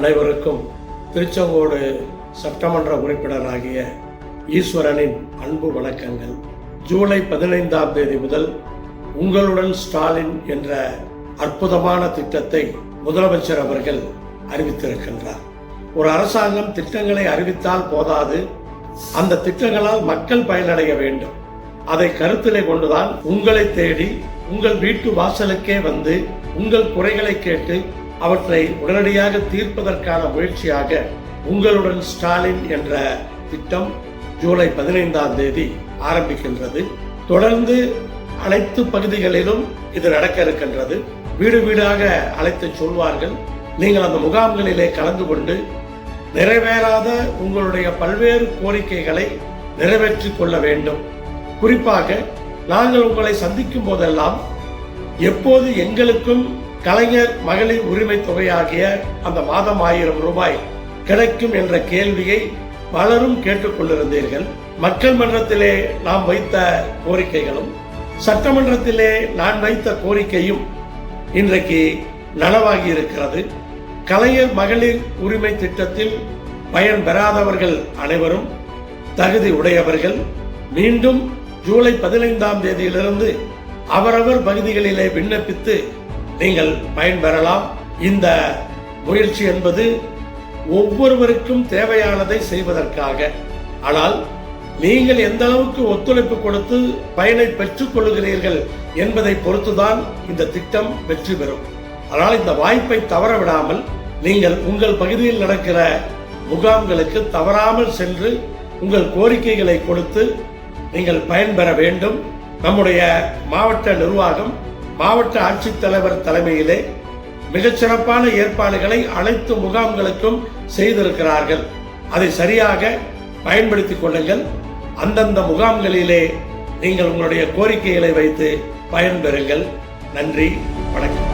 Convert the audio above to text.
அனைவருக்கும் திருச்செங்கோடு சட்டமன்ற உறுப்பினராகிய ஈஸ்வரனின் அன்பு வணக்கங்கள். ஜூலை பதினைந்தாம் தேதி முதல் உங்களுடன் ஸ்டாலின் என்ற அற்புதமான திட்டத்தை முதலமைச்சர் அவர்கள் அறிவித்திருக்கின்றார். ஒரு அரசாங்கம் திட்டங்களை அறிவித்தால் போதாது. அந்த திட்டங்களால் மக்கள் பயனடைய வேண்டும். அதை கருத்திலே கொண்டுதான் உங்களை தேடி உங்கள் வீட்டு வாசலுக்கே வந்து உங்கள் குறைகளை கேட்டு அவற்றை உடனடியாக தீர்ப்பதற்கான முயற்சியாக உங்களுடன் ஸ்டாலின் என்ற திட்டம் ஜூலை பதினைந்தாம் தேதி ஆரம்பிக்கின்றது. தொடர்ந்து அனைத்து பகுதிகளிலும் இது நடக்க இருக்கின்றது. வீடு வீடாக அழைத்து சொல்வார்கள். நீங்கள் அந்த முகாம்களிலே கலந்து கொண்டு நிறைவேறாத உங்களுடைய பல்வேறு கோரிக்கைகளை நிறைவேற்றிக் கொள்ள வேண்டும். குறிப்பாக நாங்கள் உங்களை சந்திக்கும் போதெல்லாம் எப்போது எங்களுக்கும் கலைஞர் மகளிர் உரிமை தொகையாகிய அந்த மாதம் ஆயிரம் ரூபாய் கிடைக்கும் என்ற கேள்வியை பலரும் கேட்டுக்கொண்டிருந்தீர்கள். மக்கள் மன்றத்திலே நாம் வைத்த கோரிக்கைகளும் சட்டமன்றத்திலே நான் வைத்த கோரிக்கையும் இன்றைக்கு நனவாகி இருக்கிறது. கலைஞர் மகளிர் உரிமை திட்டத்தில் பயன் பெறாதவர்கள் அனைவரும் தகுதி உடையவர்கள் மீண்டும் ஜூலை பதினைந்தாம் தேதியிலிருந்து அவரவர் பகுதிகளிலே விண்ணப்பித்து நீங்கள் பயன்பெறலாம். இந்த முயற்சி என்பது ஒவ்வொருவருக்கும் தேவையானதை செய்வதற்காக. ஆனால் நீங்கள் எந்த அளவுக்கு ஒத்துழைப்பு கொடுத்து பயனை பெற்றுக் கொள்கிறீர்கள் என்பதை பொறுத்துதான் இந்த திட்டம் வெற்றி பெறும். ஆனால் இந்த வாய்ப்பை தவற விடாமல் நீங்கள் உங்கள் பகுதியில் நடக்கிற முகாம்களுக்கு தவறாமல் சென்று உங்கள் கோரிக்கைகளை கொடுத்து நீங்கள் பயன்பெற வேண்டும். நம்முடைய மாவட்ட நிர்வாகம் மாவட்ட ஆட்சித்தலைவர் தலைமையிலே மிகச்சிறப்பான ஏற்பாடுகளை அனைத்து முகாம்களுக்கும் செய்திருக்கிறார்கள். அதை சரியாக பயன்படுத்திக் கொள்ளுங்கள். அந்தந்த முகாம்களிலே நீங்கள் உங்களுடைய கோரிக்கைகளை வைத்து பயன்பெறுங்கள். நன்றி வணக்கம்.